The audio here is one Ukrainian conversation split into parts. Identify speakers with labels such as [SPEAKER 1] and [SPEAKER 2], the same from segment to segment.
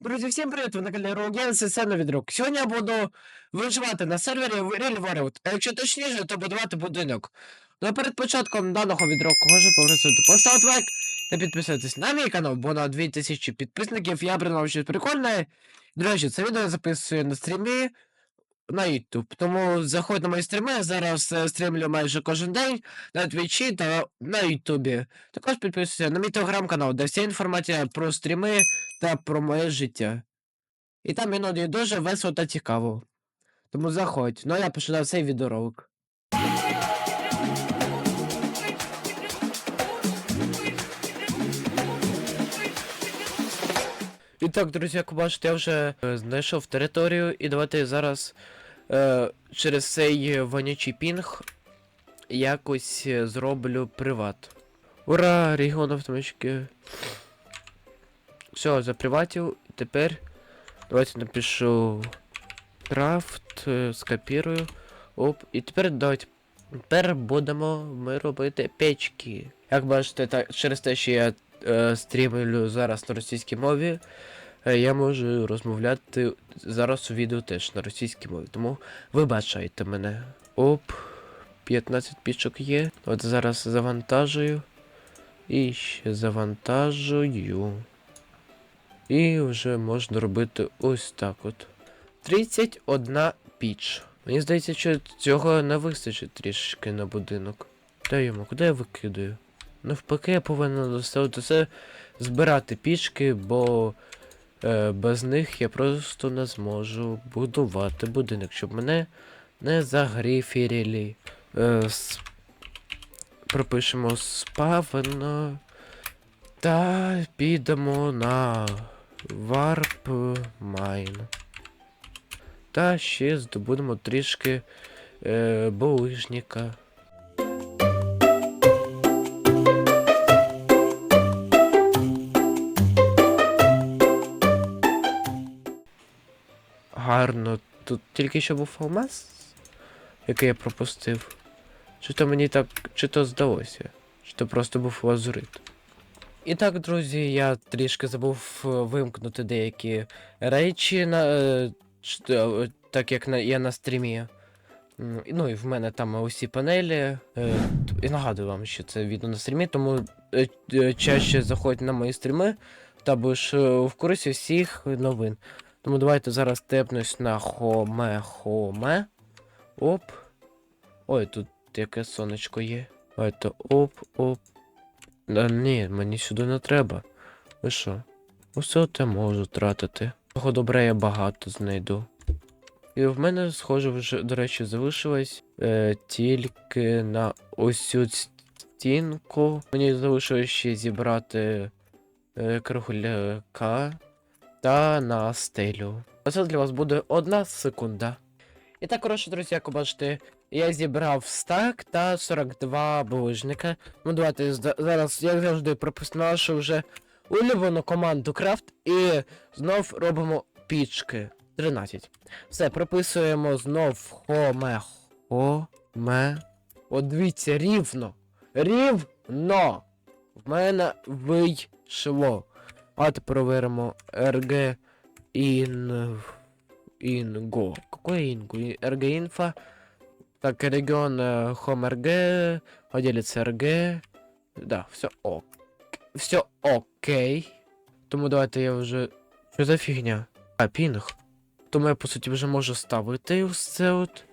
[SPEAKER 1] Друзі, всім привіт! Ви на каналі Роуген, це новий друг. Сьогодні я буду виживати на сервері Real World, а якщо точніше, то будувати будинок. Ну а перед початком даного відроку хочу попросити поставити лайк та підписатись на мій канал, бо на 2000 підписників я придумав щось прикольне. До речі, це відео я записую на стрімі на YouTube. Тому заходь на мої стріми, я зараз е, стрімлю майже кожен день на Твічі та на Ютубі. Також підписуйся на мій телеграм-канал, де вся інформація про стріми та про моє життя. І там іноді дуже весело та цікаво. Тому заходь. Ну а я починав цей відеоролик. Так, друзі, як бачите, я вже е, знайшов територію, і давайте зараз е, через цей вонючий пінг якось е, зроблю приват. Ура! Регіон автоматики. Все, заприватив. Тепер давайте напишу крафт, е, скопірую. Оп. І тепер давайте. Тепер будемо ми робити печки. Як бачите, так, через те, що я е, стрімлю зараз на російській мові, я можу розмовляти зараз у відео теж на російській мові. Тому вибачайте мене. Оп. 15 пічок є. От зараз завантажую. І ще завантажую. І вже можна робити ось так от. 31 піч. Мені здається, що цього не вистачить трішки на будинок. Та йому, куди я викидаю? Навпаки, я повинен доставити це збирати пічки, бо е, без них я просто не зможу будувати будинок, щоб мене не загрифірили. Е, с... Пропишемо спавно. Та підемо на Warp Mine. Та ще здобудемо трішки е, булижника. Гарно. Тут тільки що був алмаз, який я пропустив. Чи то мені так, чи то здалося, чи то просто був лазурит. І так, друзі, я трішки забув е, вимкнути деякі речі, на, е, е, так як на, я на стрімі. Ну і в мене там усі панелі. І нагадую вам, що це відео на стрімі, тому чаще заходь на мої стріми та будеш в курсі всіх новин. Тому давайте зараз тепнусь на хоме хоме. Оп. Ой, тут яке сонечко є. Давайте оп, оп. Да ні, мені сюди не треба. Ви що? Усе те можу тратити. Того добре я багато знайду. І в мене, схоже, вже, до речі, залишилось е, тільки на ось стінку. Мені залишилось ще зібрати е, кругляка та на стелю. Оце для вас буде одна секунда. І так, коротше, друзі, як ви бачите, я зібрав стак та 42 булижника. Ну давайте зараз, як завжди, пропустимо нашу вже улюблену команду крафт і знов робимо пічки. 13. Все, прописуємо знов хоме хоме. От дивіться, рівно. Рівно. В мене вийшло. Тепер перевіримо RG in... Ingo. Какое Ingo? RG инфо. Так, регион э, Home RG, владелец RG. Да, все ок. Все окей. Тому давайте я вже. Що за фігня? А, пінг. Тому я, по суті, вже можу ставити це от.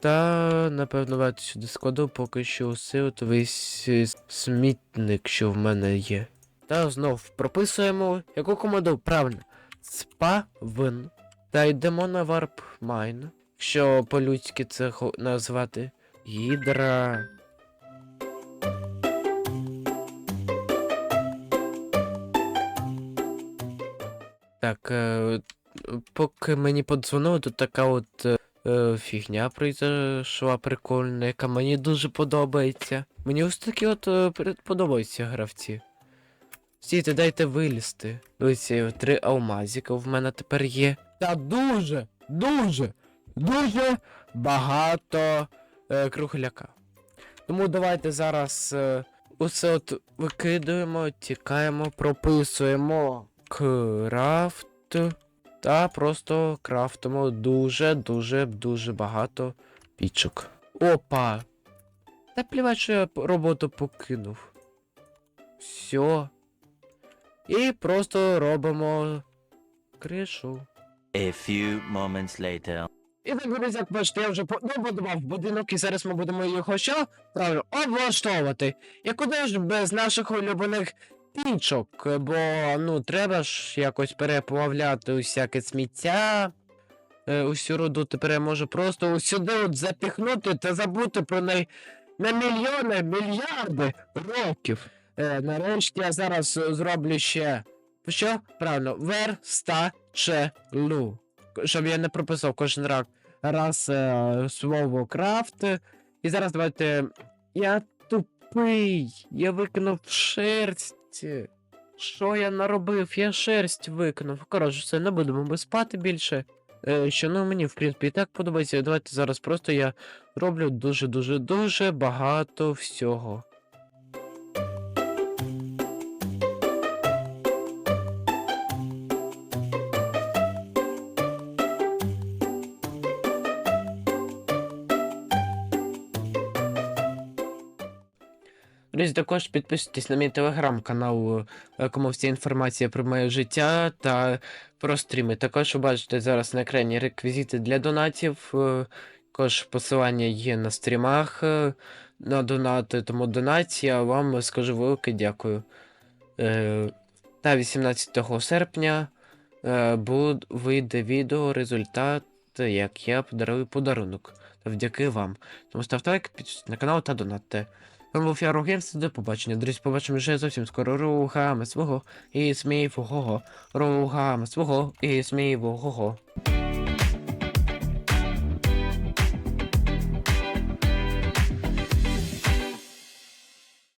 [SPEAKER 1] Та, напевно, давайте сюди складу поки що усе от весь е, смітник, що в мене є. Та знов прописуємо, яку команду правильно. Спавн. Та йдемо на Warp Mine. Якщо по-людськи це назвати Гідра. Так, е, поки мені подзвонили, тут така от е, е, фігня прийшла прикольна, яка мені дуже подобається. Мені ось такі от е, подобаються гравці. Стійте, дайте вилізти. Е, три алмазіка в мене тепер є. Та дуже, дуже, дуже багато е, кругляка. Тому давайте зараз е, усе от викидуємо, тікаємо, прописуємо крафт та просто крафтимо дуже, дуже, дуже багато пічок. Опа! Та плівать, що я роботу покинув. Все. І просто робимо кришу.
[SPEAKER 2] A few moments later.
[SPEAKER 1] І так, друзі, як бачите, я вже побудував будинок, і зараз ми будемо його що? Правильно, облаштовувати. І куди ж без наших улюблених пічок? Бо ну треба ж якось переплавляти усяке сміття. Е, усю руду тепер я можу просто сюди от запіхнути та забути про неї на мільйони, мільярди років. Е, нарешті я зараз е, зроблю ще. Що? Правильно, верстачелю щоб я не прописав кожен раз, раз е, слово крафт. І зараз давайте. Я тупий. Я викинув шерсть. Що я наробив? Я шерсть викинув. Коротше, все, не будемо ми спати більше. Е, що ну мені, в принципі, і так подобається. Давайте зараз просто я роблю дуже-дуже дуже багато всього. Друзі, також підписуйтесь на мій телеграм-канал, е, кому вся інформація про моє життя та про стріми. Також ви бачите зараз на екрані реквізити для донатів. е, Також посилання є на стрімах е, на донати, тому донація вам скажу велике дякую. Та 18 серпня вийде відео результат, як я подарую подарунок. Завдяки вам. Тому ставте лайк, підписуйтесь на канал та донатьте. З вами був я Рогерс, до побачення. Друзі, побачимо вже зовсім скоро рухами свого і сміливого. Рухами свого і сміливого.